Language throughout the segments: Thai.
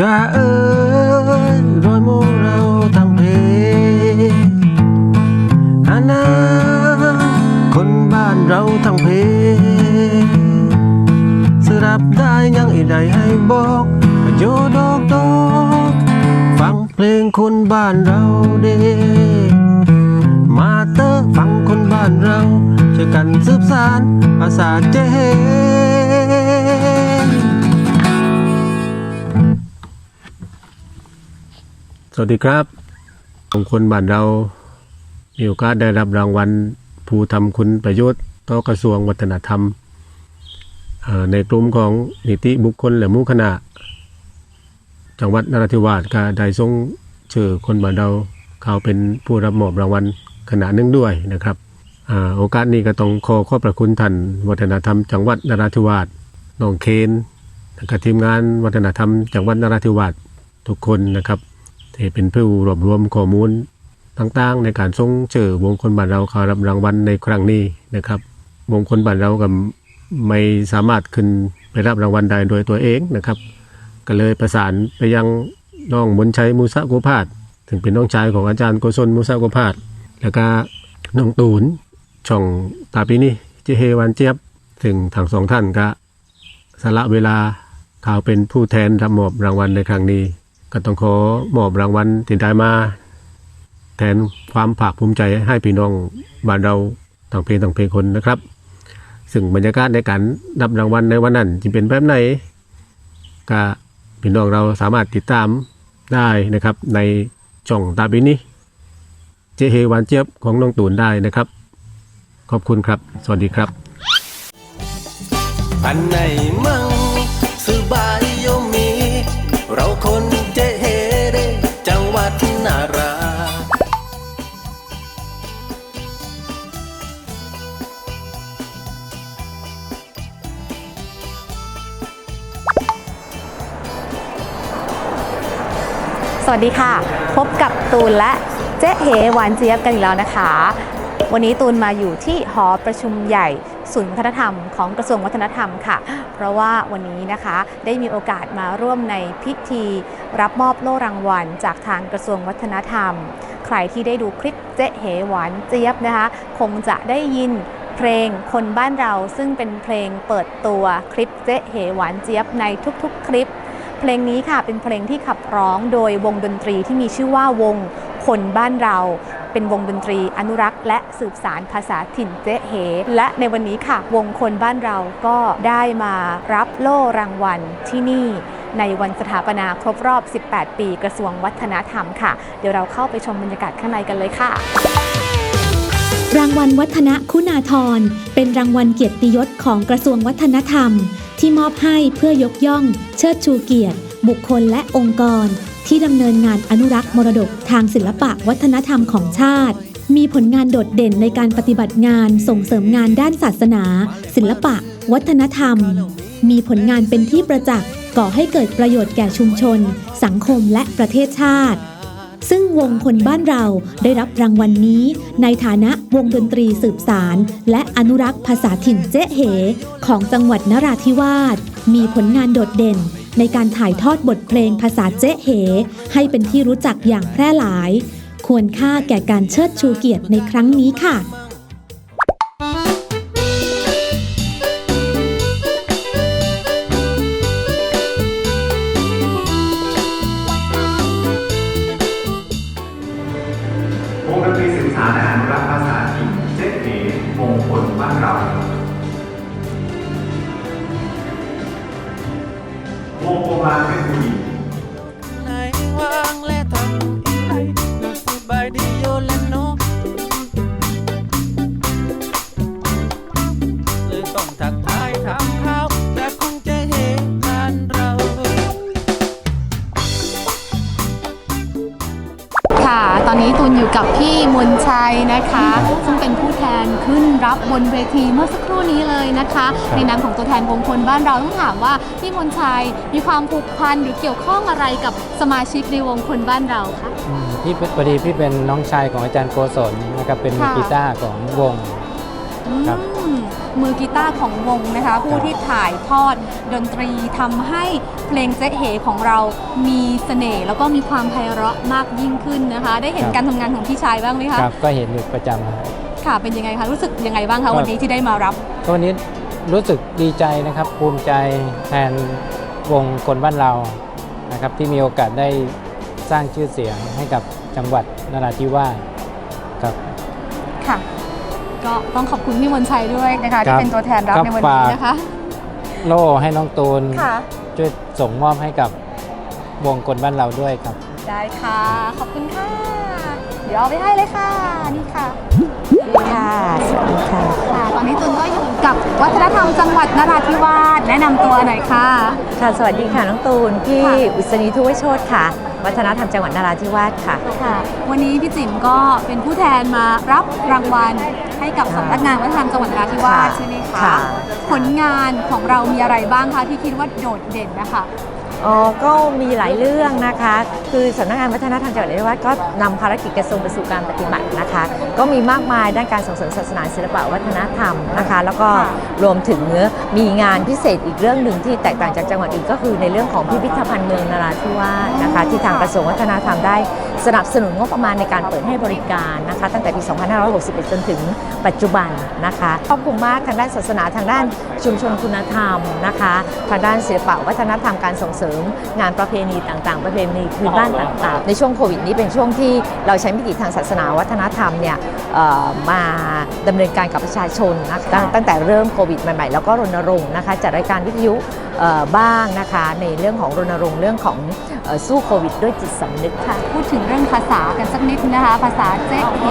จะเอ่ยรอยโมเราทั้งเพอานาคนบ้านเราทั้งเพสรับได้ยังอีใดให้บอกโยดอกดอกฟังเพลงคนบ้านเราเด้มาเตอฟังคนบ้านเราช่วยกันสืบสานภาษาเจ สวัสดีครับของคนบ้านเรา มีโอกาสได้รับรางวัลผู้ทำคุณประโยชน์ต่อกระทรวงวัฒนธรรม ในกลุ่มของนิติบุคคลและมู่คณะ จังหวัดนราธิวาสก็ได้ส่งเชิญคนบ้านเราเขาเป็นผู้รับมอบรางวัลขณะหนึ่งด้วยนะครับอโอกาสนี้ก็ต้องขอขอบพระคุณท่านวัฒนธรรม จังหวัดนราธิวาสน้องเคนและก็ทีมงานวัฒนธรรม จังหวัดนราธิวาสทุกคนนะครับ ที่เป็นผู้รวบรวมข้อมูลต่างๆ ในการส่งเจอวงคนบ้านเราเขารับรางวัลในครั้งนี้นะครับ วงคนบ้านเราก็ไม่สามารถขึ้นไปรับรางวัลได้โดยตัวเองนะครับ ก็เลยประสานไปยังน้องมนชัยมูสะโกพาดถึงเป็นน้องชายของอาจารย์โกศลมูสะโกพาดแล้วก็น้องตูนช่องตาปีนี่เจเฮวันเจี๊ยบถึงทั้งสองท่านก็สละเวลาเขาเป็นผู้แทนรับมอบรางวัลในครั้งนี้ ก็ต้องขอมอบรางวัลที่ได้มา แทนความภาคภูมิใจให้พี่น้องบ้านเราต่างเพลงต่างเพลงคนนะครับ ซึ่งบรรยากาศในการรับรางวัลในวันนั้นจะเป็นแบบไหนก็พี่น้องเราสามารถติดตามได้นะครับ ในช่องตาบินี้เจเฮหวานเจี๊ยบของน้องตูนได้นะครับ ขอบคุณครับ สวัสดีครับ อันไหนมั่งสบายโยมี คนเจเฮเดจังหวัดนาราสวัสดีค่ะ พบกับตูนและเจ๊เหหวานเจี๊ยบกันอีกแล้วนะคะ วันนี้ตูนมาอยู่ที่หอประชุมใหญ่ศูนย์วัฒนธรรมของกระทรวงวัฒนธรรมค่ะ เพราะว่าวันนี้นะคะได้มีโอกาสมาร่วมในพิธีรับมอบโล่รางวัล จากทางกระทรวงวัฒนธรรม ใครที่ได้ดูคลิปเจ๊เหหวานเจี๊ยบนะคะ คงจะได้ยินเพลงคนบ้านเราซึ่งเป็นเพลงเปิดตัวคลิปเจ๊เหหวานเจี๊ยบในทุกๆ คลิป เพลงนี้ค่ะเป็นเพลงที่ขับร้องโดยวงดนตรีที่มีชื่อว่าวง คนบ้านเรา เป็นวงดนตรี อนุรักษ์ และสืบสารภาษาถิ่นเจ๊เหและในวันนี้ค่ะ วงคนบ้านเราก็ได้มารับโล่รางวัลที่นี่ในวันสถาปนาครบรอบ 18 ปีกระทรวงวัฒนธรรมค่ะ เดี๋ยวเราเข้าไปชมบรรยากาศข้างในกันเลยค่ะ รางวัลวัฒนคุณาธรเป็นรางวัลเกียรติยศของกระทรวงวัฒนธรรม ที่มอบให้เพื่อยกย่อง เชิดชูเกียรติ บุคคลและองค์กร ที่ดำเนินงานอนุรักษ์มรดกทางศิลปะวัฒนธรรมของชาติ มีผลงานโดดเด่นในการปฏิบัติงานส่งเสริมงานด้านศาสนา ศิลปะ วัฒนธรรม มีผลงานเป็นที่ประจักษ์ก่อให้เกิดประโยชน์แก่ชุมชน สังคมและประเทศชาติ ซึ่งวงคนบ้านเราได้รับรางวัลนนี้ ในฐานะวงดนตรีสืบสาร และอนุรักษ์ภาษาถิ่นเจ๊เห ของจังหวัดนราธิวาส มีผลงานโดดเด่น ในการถ่ายทอดบทเพลงภาษาเจ๊เห ให้เป็นที่รู้จักอย่างแพร่หลาย ควรค่าแก่การเชิดชูเกียรติในครั้งนี้ค่ะวงดนตรีสื่อสารและอนุรักษ์ภาษา กับพี่มนชัยนะคะ ซึ่งเป็นผู้แทนขึ้นรับบนเวทีเมื่อสักครู่นี้เลยนะคะ ในนามของตัวแทนวงคนบ้านเราต้องถามว่าพี่มนชัยมีความผูกพันหรือเกี่ยวข้องอะไรกับสมาชิกในวงคนบ้านเราคะอืมพี่เป็นพอดีพี่เป็นน้องชายของอาจารย์โกศลนะครับเป็นมือค่ะกีตาร์ของวงครับอื มมือกีตาร์ของวงนะคะ ผู้ที่ถ่ายทอดดนตรีทำให้เพลงเจ๊เหของเรามีเสน่ห์แล้วก็มีความไพเราะมากยิ่งขึ้นนะคะ ได้เห็นการทำงานของพี่ชายบ้างไหมคะ ครับก็เห็นอยู่ประจำครับ ค่ะเป็นยังไงคะ รู้สึกยังไงบ้างครัคะบ วันนี้ที่ได้มารับ ก็วันนี้รู้สึกดีใจนะครับ ภูมิใจแทนวงคนบ้านเรานะครับ ที่มีโอกาสได้สร้างชื่อเสียงให้กับจังหวัดนราธิวาสครับค่ะ ก็ต้องขอบคุณพี่มนชัยด้วยนะคะครัที่บเป็นตัวแทนรับครับในวันนี้ฝากนะคะ โล่ให้น้องตูนค่ะช่วยส่งมอบให้กับวงคนบ้านเราด้วยครับ ได้ค่ะ ขอบคุณค่ะ เดี๋ยวเอาไปให้เลยค่ะ นี่ค่ะค่ะสวัสดีค่ะค่ะ ตอนนี้ตุนก็อยู่กับวัฒนธรรมจังหวัดนราธิวาสแนะนำตัวหน่อยค่ะ ค่ะ สวัสดีค่ะน้องตูนพี่ค่ะอุศนีทุวโชตค่ะ วัฒนธรรมจังหวัดนราธิวาสค่ะ ค่ะ วันนี้พี่จิ๋มก็เป็นผู้แทนมารับรางวัลให้กับสำนักงานวัฒนธรรมจังหวัดนราธิวาสค่ะใช่ไหมคะ ค่ะ ผลงานของเรามีอะไรบ้างคะที่คิดว่าโดดเด่นนะคะ อ๋อก็มีหลายเรื่องนะคะ คือสำนักงานวัฒนธรรมจังหวัดนราธิวาสก็นำภารกิจกระทรวงไปสู่การปฏิบัตินะคะ ก็มีมากมายด้านการส่งเสริมศาสนาศิลปะวัฒนธรรมนะคะ แล้วก็รวมถึงมีงานพิเศษอีกเรื่องหนึ่งที่แตกต่างจากจังหวัดอื่นก็คือในเรื่องของพิพิธภัณฑ์เมืองนราธิวาสนะคะ ที่ทางกระทรวงวัฒนธรรมได้ สนับสนุนงบประมาณในการเปิดให้บริการนะคะ ตั้งแต่ปี 2561 จนถึงปัจจุบันนะคะครอบคลุมมากทางด้านศาสนาทางด้านชุมชนคุณธรรมนะคะ ทางด้านศิลปะวัฒนธรรมการส่งเสริม งานประเพณีต่างๆ ประเพณีพื้นบ้านต่างๆ ในช่วงโควิดนี้เป็นช่วงที่เราใช้มิติทางศาสนาวัฒนธรรมเนี่ยมาดำเนินการกับประชาชนนะคะตั้งแต่เริ่มโควิดใหม่ๆแล้วก็รณรงค์นะคะจัดรายการวิทยุ บ้างนะคะ ในเรื่องของรณรงค์เรื่องของเอ่อสู้โควิด ด้วยจิตสำนึกค่ะ พูดถึงเรื่องภาษากันสักนิดนะคะ ภาษาเจ๊เห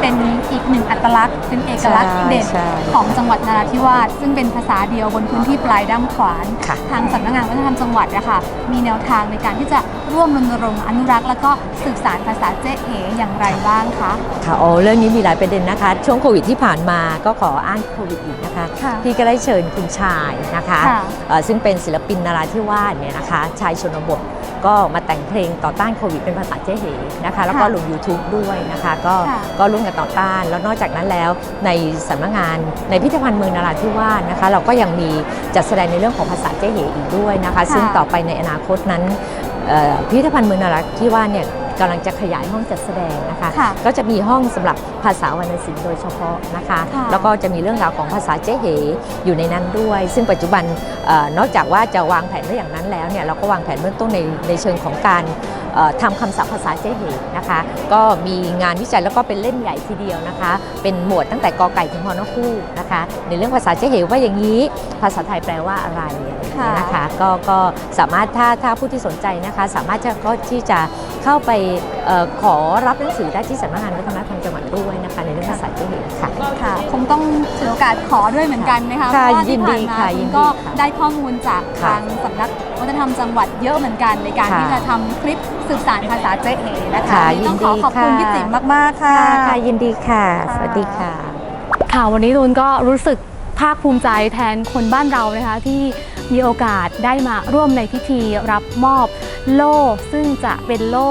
เป็นอีกหนึ่งอัตลักษณ์ เป็นเอกลักษณ์ใช่เด่นใช่ของจังหวัดนราธิวาสซึ่งเป็นภาษาเดียวบนพื้นที่ปลายด้ามขวานค่ะทางสำนักงานวัฒนธรรมจังหวัดนะคะมีแนวทางในการที่จะร่วมรณรงค์อนุรักษ์ แล้วก็สืบสานภาษาเจ๊เหอย่างไรบ้างคะค่ะโอ้เรื่องนี้มีหลายประเด็นนะคะ ช่วงโควิดที่ผ่านมาก็ขออ้างโควิดอีกนะคะค่ะพี่ก็ได้เชิญคุณชายนะคะค่ะเอ่อซึ่งเป็นศิลปินนาราธิวาสเนี่ยนะคะชายชนบทก็มาแต่งเพลงต่อต้านโควิดเป็นภาษาเจ๊เหนะคะแล้วก็ค่ะลง YouTube ด้วยนะคะก็ค่ะก็ร่วมกันต่อต้าน แล้วนอกจากนั้นแล้วในสำนักงานในพิพิธภัณฑ์เมืองนาราธิวาสนะคะ เราก็ยังมีจัดแสดงในเรื่องของภาษาเจ๊เหอีกด้วยนะคะ ซึ่งต่อไปในอนาคตนั้นเอ่อพิพิธภัณฑ์เมืองนาราธิวาสเนี่ย กำลังจะขยายห้องจัดแสดงนะคะ ค่ะก็จะมีห้องสำหรับภาษาวรรณศิลป์โดยเฉพาะนะคะ ค่ะ แล้วก็จะมีเรื่องราวของภาษาเจ๊เหอยู่ในนั้นด้วย ซึ่งปัจจุบันเออนอกจากว่าจะวางแผนไว้อย่างนั้นแล้วเนี่ยเราก็วางแผนเบื้องต้นในในเชิงของการเอ่อ ทำคำศัพท์ภาษาเจ๊เหนะคะ ก็มีงานวิจัยแล้วก็เป็นเล่มใหญ่ทีเดียวนะคะ เป็นหมวดตั้งแต่กอไก่ถึงฮอนอคู่นะคะ ในเรื่องภาษาเจ๊เหว่าอย่างนี้ ภาษาไทยแปลว่าอะไรอะไรอย่างเงี้ยนะคะก็ก็สามารถถ้าถ้าผู้ที่สนใจนะคะ สามารถจะก็ที่จะเข้าไปเออขอรับหนังสือได้ที่สำนักงานวัฒนธรรมจังหวัดด้วยนะคะ ในเรื่องภาษาเจ๊เหค่ะค่ะคงต้องถือโอกาสขอด้วยเหมือนกันนะคะเพค่ะราะว่ายิที่นดีผ่านมาค่ะคุยิณนดีก็ค่ะได้ข้อมูลจากค่ะทางสำนักวัฒน ธรรมจังหวัดเยอะเหมือนกันในการค่ะที่จะทำคลิปสืบสานภาษาเจ๊เหนะคะค่ะวันนี้ต้องขอยินดีขอบคุณค่ะ พี่ติ๋มมาก ๆ ค่ะ ค่ะค่ะยินดีค่ะค่ะ สวัสดีค่ะ ค่ะวันนี้ตูนก็รู้สึกภาคภูมิใจแทนคนบ้านเรานะคะที่มีโอกาสได้มาร่วมในพิธีรับมอบโล่ซึ่งจะเป็นโล่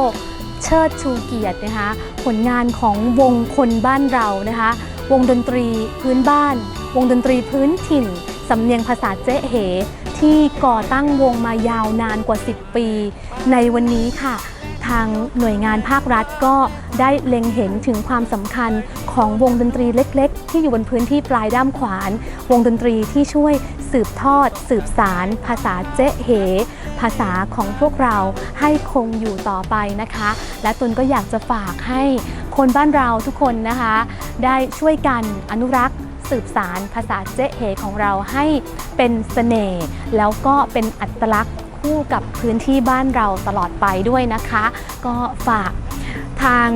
เชิดชูเกียรตินะคะผลงานของวงคนบ้านเรานะคะ วงดนตรีพื้นบ้าน วงดนตรีพื้นถิ่น สำเนียงภาษาเจ๊เห ที่ก่อตั้งวงมายาวนานกว่า 10 ปี ในวันนี้ค่ะ ทางหน่วยงานภาครัฐก็ได้เล็งเห็นถึงความสำคัญของวงดนตรีเล็ก ๆ ที่อยู่บนพื้นที่ปลายด้ามขวาน วงดนตรีที่ช่วยสืบทอด สืบสาร ภาษาเจ๊เหภาษาของพวกเราให้คงอยู่ต่อไปนะคะ และตุนก็อยากจะฝากให้คนบ้านเราทุกคนนะคะ ได้ช่วยกันอนุรักษ์ สืบสารภาษาเจ๊เหของเราให้เป็นเสน่ห์แล้วก็เป็นอัตลักษณ์คู่กับพื้นที่บ้านเราตลอดไปด้วยนะคะ ก็ฝากทาง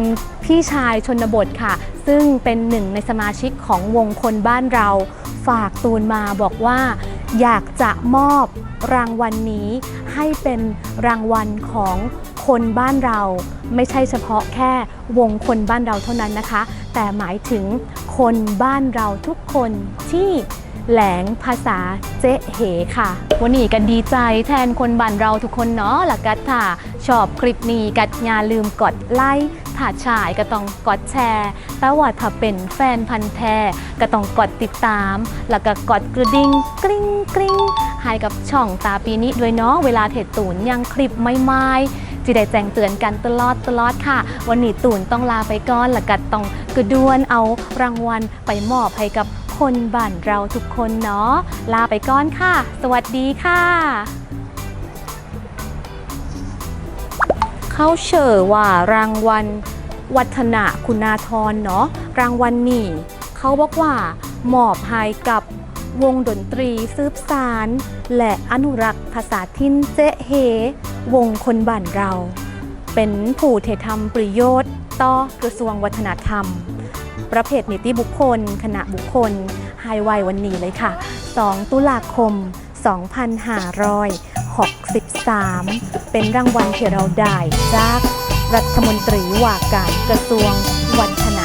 พี่ชายชนบทค่ะ ซึ่งเป็นหนึ่งในสมาชิกของวงคนบ้านเรา ฝากตูนมาบอกว่า อยากจะมอบรางวัลนนี้ ให้เป็นรางวัลของคนบ้านเรา ไม่ใช่เฉพาะแค่วงคนบ้านเราเท่านั้นนะคะ แต่หมายถึงคนบ้านเราทุกคนที่แหลงภาษาเจ๊เหค่ะ วันนี้กันดีใจแทนคนบ้านเราทุกคนเนาะละกัดถ้าชอบคลิปนี้กัดอย่าลืมกดไลค์ถ้าชายก็ต้องกดแชร์แต่ว่าถ้าเป็นแฟนพันธ์แท้ก็ต้องกดติดตาม แล้วก็กดกระดิ่งกริ๊งกริ๊งให้กับช่องตาปีนี้ด้วยเนาะเวลาเทศตูนยังคลิปไม่ไม่ จะได้แจ้งเตือนกันตลอดตลอดค่ะ วันนี้ตูนต้องลาไปก่อนแล้วก็ต้องกระดวนเอารางวัลไปมอบให้กับคนบ้านเราทุกคนเนาะลาไปก่อนค่ะ สวัสดีค่ะ เขาเชื่อว่ารางวัลวัฒนะคุณาธรเนาะรางวัลนี้เขาบอกว่ามอบให้กับ วงดนตรีซืบสาร และอนุรักษ์ภาษาทิ้นเจ๊เฮ วงคนบ้านเรา เป็นผู้เทธรรมประโยชน์ ต่อกระทรวงวัฒนธรรม ประเภทนิติบุคคล คณะบุคคลไฮไววันนี้เลยค่ะ 2 ตุลาคม 2563 เป็นรางวัลที่เราได้จากรัฐมนตรีว่าการกระทรวงวัฒน